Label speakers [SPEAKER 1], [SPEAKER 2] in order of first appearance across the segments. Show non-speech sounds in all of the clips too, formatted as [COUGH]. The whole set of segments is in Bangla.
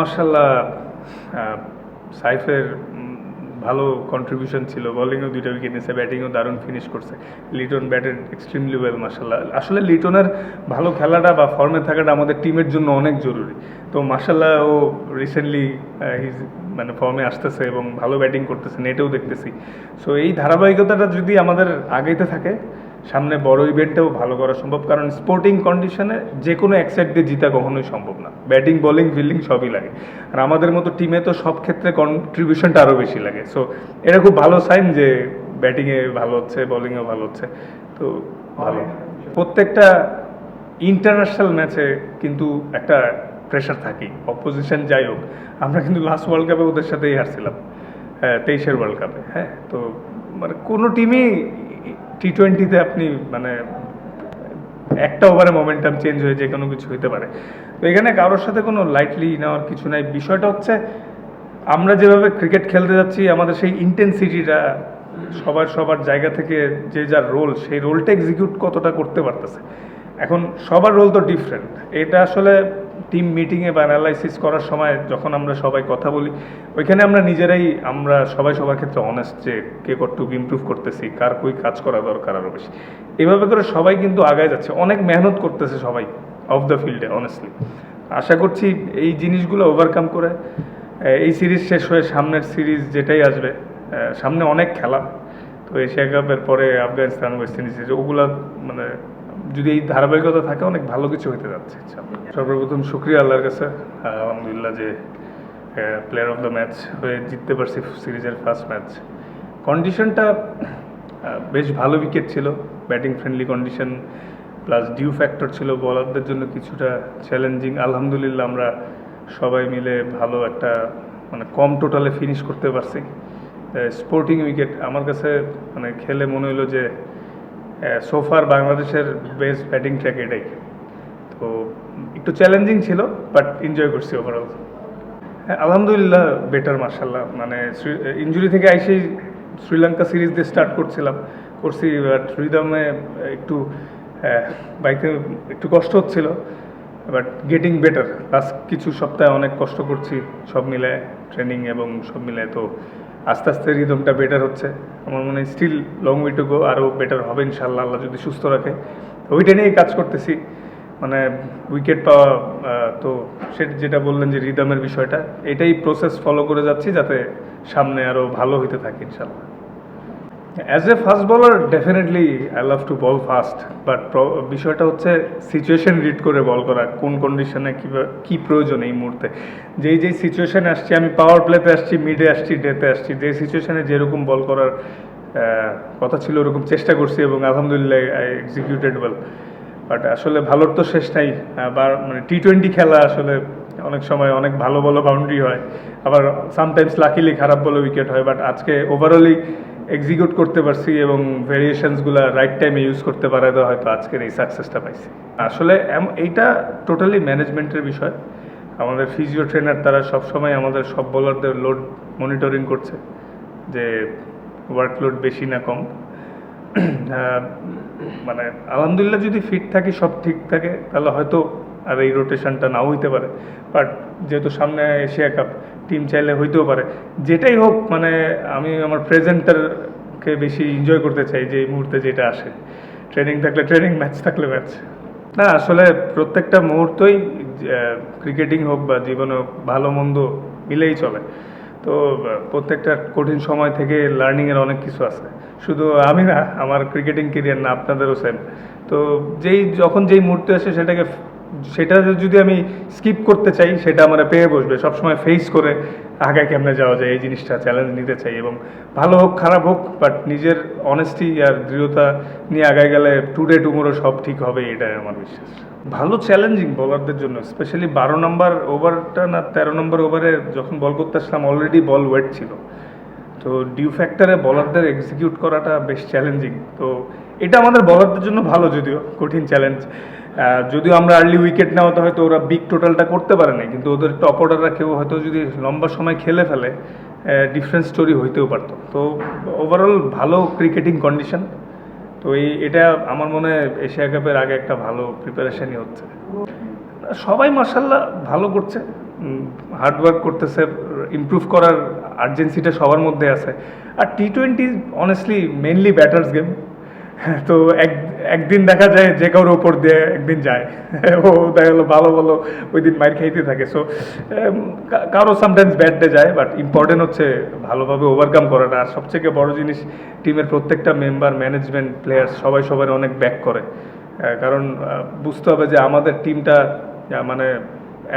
[SPEAKER 1] মার্শাল্লাহ সাইফের ভালো কন্ট্রিবিউশন ছিল। বোলিংও দুইটা উইকেট নিয়েছে ব্যাটিংও দারুণ ফিনিশ করছে। লিটন ব্যাটেড এক্সট্রিমলি ওয়েল মার্শাল্লাহ আসলে লিটনের ভালো খেলাটা বা ফর্মে থাকাটা আমাদের টিমের জন্য অনেক জরুরি। তো মার্শাল্লাহ ও রিসেন্টলি মানে ফর্মে আসতেছে এবং ভালো ব্যাটিং করতেছে নেটেও দেখতেছি। সো এই ধারাবাহিকতাটা যদি আমাদের আগেতে থাকে সামনে বড় ইভেন্টেও ভালো করা সম্ভব, কারণ স্পোর্টিং কন্ডিশনে যে কোনো এক সাইড দিয়ে জিতা কখনোই সম্ভব না। ব্যাটিং বোলিং ফিল্ডিং সবই লাগে। আর আমাদের মতো টিমে তো সব ক্ষেত্রে কন্ট্রিবিউশনটা আরও বেশি লাগে। সো এটা খুব ভালো সাইন যে ব্যাটিংয়ে ভালো হচ্ছে বোলিংয়েও ভালো হচ্ছে। তো ভালো। প্রত্যেকটা ইন্টারন্যাশনাল ম্যাচে কিন্তু একটা প্রেশার থাকেই। অপোজিশন যাই হোক, আমরা কিন্তু লাস্ট ওয়ার্ল্ড কাপে ওদের সাথেই হারছিলাম। হ্যাঁ তেইশের ওয়ার্ল্ড কাপে হ্যাঁ তো মানে কোনো টিমই টি টোয়েন্টিতে আপনি মানে একটা ওভারে মোমেন্টাম চেঞ্জ হয়ে যে কোনো কিছু হতে পারে। তো এখানে কারোর সাথে কোনো লাইটলি নেওয়ার কিছু নাই। বিষয়টা হচ্ছে, আমরা যেভাবে ক্রিকেট খেলতে যাচ্ছি, আমাদের সেই ইন্টেন্সিটিটা সবার সবার জায়গা থেকে যে যার রোল সেই রোলটা এক্সিকিউট কতটা করতে পারতেছে। এখন সবার রোল তো ডিফারেন্ট এটা আসলে টিম মিটিংয়ে বা অ্যানালাইসিস করার সময় যখন আমরা সবাই কথা বলি, ওইখানে আমরা নিজেরাই, আমরা সবাই সবার ক্ষেত্রে অনেস্ট যে কে কতটুকু ইমপ্রুভ করতেছি, কার কই কাজ করা দরকার আরও বেশি। এভাবে করে সবাই কিন্তু আগায় যাচ্ছে, অনেক মেহনত করতেছে সবাই অফ দ্য ফিল্ডে অনেস্টলি আশা করছি এই জিনিসগুলো ওভারকাম করে এই সিরিজ শেষ হয়ে সামনের সিরিজ যেটাই আসবে সামনে অনেক খেলা। তো এশিয়া কাপের পরে আফগানিস্তান ওয়েস্ট ইন্ডিজ ওগুলা মানে যদি এই ধারাবাহিকতা থাকে, অনেক ভালো কিছু হতে যাচ্ছে। সর্বপ্রথম শুক্রিয়া আল্লাহর কাছে। আলহামদুলিল্লাহ যে প্লেয়ার অফ দ্য ম্যাচ হয়ে জিততে পারছি সিরিজের ফার্স্ট ম্যাচ কন্ডিশনটা বেশ ভালো উইকেট ছিল। Batting friendly condition plus dew factor ছিল। বলারদের জন্য কিছুটা চ্যালেঞ্জিং আলহামদুলিল্লাহ আমরা সবাই মিলে ভালো একটা মানে কম টোটালে ফিনিশ করতে পারছি। স্পোর্টিং উইকেট আমার কাছে মানে খেলে মনে হলো যে সোফার বাংলাদেশের বেস্ট ব্যাটিং ট্র্যাক এটাই। তো একটু চ্যালেঞ্জিং ছিল বাট এনজয় করছি ওভারঅল হ্যাঁ আলহামদুলিল্লাহ বেটার মার্শাল্লাহ মানে ইঞ্জুরি থেকে আইসেই শ্রীলঙ্কা সিরিজ দিয়ে স্টার্ট করছিলাম। করছি বাট রিদমে একটু বাইকে একটু কষ্ট হচ্ছিল বাট গেটিং বেটার লাস্ট কিছু সপ্তাহে অনেক কষ্ট করছি, সব মিলে ট্রেনিং এবং সব মিলে তো আস্তে আস্তে রিদমটা বেটার হচ্ছে। আমার মনে হয় still long way to go আরও বেটার হবে ইনশাল্লাহ আল্লাহ যদি সুস্থ রাখে। ওইটা নিয়েই কাজ করতেছি। মানে উইকেট পাওয়া তো সে যেটা বললেন যে রিদমের বিষয়টা, এটাই প্রসেস ফলো করে যাচ্ছি যাতে সামনে আরও ভালো হইতে থাকে ইনশাল্লাহ as a fast bowler definitely I love to bowl fast but বিষয়টা হচ্ছে সিচুয়েশন রিড করে বল করা, কোন কন্ডিশনে কী প্রয়োজন এই মুহূর্তে? যেই যেই সিচুয়েশনে আসছি, আমি পাওয়ার প্লেতে আসছি মিডে আসছি ডেতে আসছি যে সিচুয়েশনে যেরকম বল করার কথা ছিল ওরকম চেষ্টা করছি এবং আলহামদুলিল্লাহ আই এক্সিকিউটেড ওয়েল বাট আসলে ভালোর তো শেষ নাই, আবার মানে টি টোয়েন্টি খেলা আসলে অনেক সময় অনেক ভালো ভালো বাউন্ডারি হয়, আবার সামটাইমস লাকিলি খারাপ বলে উইকেট হয় বাট আজকে ওভারঅলই এক্সিকিউট করতে পারছি এবং ভেরিয়েশনসগুলো রাইট টাইমে ইউজ করতে পারায় তো হয়তো আজকের এই সাকসেসটা পাইছি। আসলে এইটা টোটালি ম্যানেজমেন্টের বিষয়। আমাদের ফিজিও ট্রেনার তারা সবসময় আমাদের সব বোলারদের লোড মনিটরিং করছে, যে ওয়ার্কলোড বেশি না কম। [CLEARS THROAT] মানে আলহামদুলিল্লাহ যদি ফিট থাকি, সব ঠিক থাকে, তাহলে হয়তো আর এই রোটেশনটা নাও হইতে পারে। বাট যেহেতু সামনে এশিয়া কাপ টিম চাইলে হইতেও পারে। যেটাই হোক মানে আমি আমার প্রেজেন্টারকে বেশি এনজয় করতে চাই যে এই মুহূর্তে যেটা আসে। ট্রেনিং থাকলে ট্রেনিং ম্যাচ থাকলে ম্যাচ না, আসলে প্রত্যেকটা মুহূর্তই ক্রিকেটিং হোক বা জীবনে হোক, ভালো, মন্দ মিলেই চলে। তো, প্রত্যেকটা কঠিন সময় থেকে লার্নিংয়ের অনেক কিছু আছে। শুধু আমি না, আমার ক্রিকেটিং কেরিয়ার না, আপনাদেরও সেম তো যেই, যখন যেই মুহূর্তে আসে, সেটাকে সেটা যদি আমি স্কিপ করতে চাই, সেটা আমার পেয়ে বসবে। সবসময় ফেস করে আগে কেমনে যাওয়া যায়, এই জিনিসটা চ্যালেঞ্জ নিতে চাই এবং ভালো হোক, খারাপ হোক বাট নিজের অনেস্টি আর দৃঢ়তা নিয়ে আগায় গেলে টুডে টুমোরো সব ঠিক হবে, এটাই আমার বিশ্বাস। ভালো চ্যালেঞ্জিং বলারদের জন্য স্পেশালি বারো নম্বর ওভারটা না তেরো নম্বর ওভারে যখন বল করতে আসলাম অলরেডি বল ওয়েট ছিল। তো ডিউ ফ্যাক্টরে বলারদের এক্সিকিউট করাটা বেশ চ্যালেঞ্জিং তো এটা আমাদের বলারদের জন্য ভালো যদিও, কঠিন চ্যালেঞ্জ যদিও আমরা আর্লি উইকেট নেওয়াতে হয়তো ওরা বিগ টোটালটা করতে পারে না কিন্তু ওদের টপ অর্ডাররা কেউ হয়তো যদি লম্বা সময় খেলে ফেলে ডিফারেন্ট স্টোরি হইতেও পারতো। তো ওভারঅল ভালো ক্রিকেটিং কন্ডিশন তো এই, এটা আমার মনে হয় এশিয়া কাপের আগে একটা ভালো প্রিপারেশনই হচ্ছে। সবাই মার্শাল্লাহ ভালো করছে। হার্ড ওয়ার্ক করতেছে ইমপ্রুভ করার আর্জেন্সিটা সবার মধ্যে আছে। আর T twenty honestly mainly batters game [LAUGHS] তো এক, একদিন দেখা যায় যে কারোর ওপর দিয়ে একদিন যায়। [LAUGHS] ও দেখা গেলো ভালো ভালো ওই দিন মাইর খাইতে থাকে। সো কারও সামটাইমস ব্যাট ডে যায় বাট ইম্পর্টেন্ট হচ্ছে ভালোভাবে ওভারকাম করাটা। আর সবথেকে বড় জিনিস, টিমের প্রত্যেকটা মেম্বার ম্যানেজমেন্ট প্লেয়ার সবাই সবার অনেক ব্যাক করে। কারণ বুঝতে হবে যে আমাদের টিমটা মানে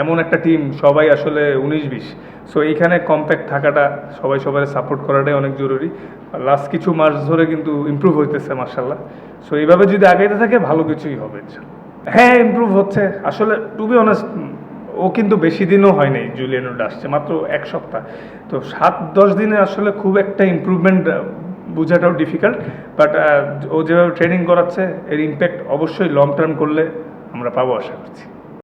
[SPEAKER 1] এমন একটা টিম সবাই আসলে উনিশ বিশ। সো এইখানে কম্প্যাক্ট থাকাটা সবাই সবাই সাপোর্ট করাটাই অনেক জরুরি। লাস্ট কিছু মাস ধরে কিন্তু ইমপ্রুভ হইতেছে মার্শাল্লাহ সো এইভাবে যদি আগাইতে থাকে, ভালো কিছুই হবে হ্যাঁ ইমপ্রুভ হচ্ছে। আসলে টু বি অনেস্ট ও কিন্তু বেশি দিনও হয়নি জুলিয়ান উড আসছে, মাত্র এক সপ্তাহ। তো সাত, দশ দিনে আসলে খুব একটা ইমপ্রুভমেন্ট বোঝাটাও ডিফিকাল্ট বাট ও যেভাবে ট্রেনিং করাচ্ছে, এর ইম্প্যাক্ট অবশ্যই লং টার্ম করলে আমরা পাবো, আশা করছি।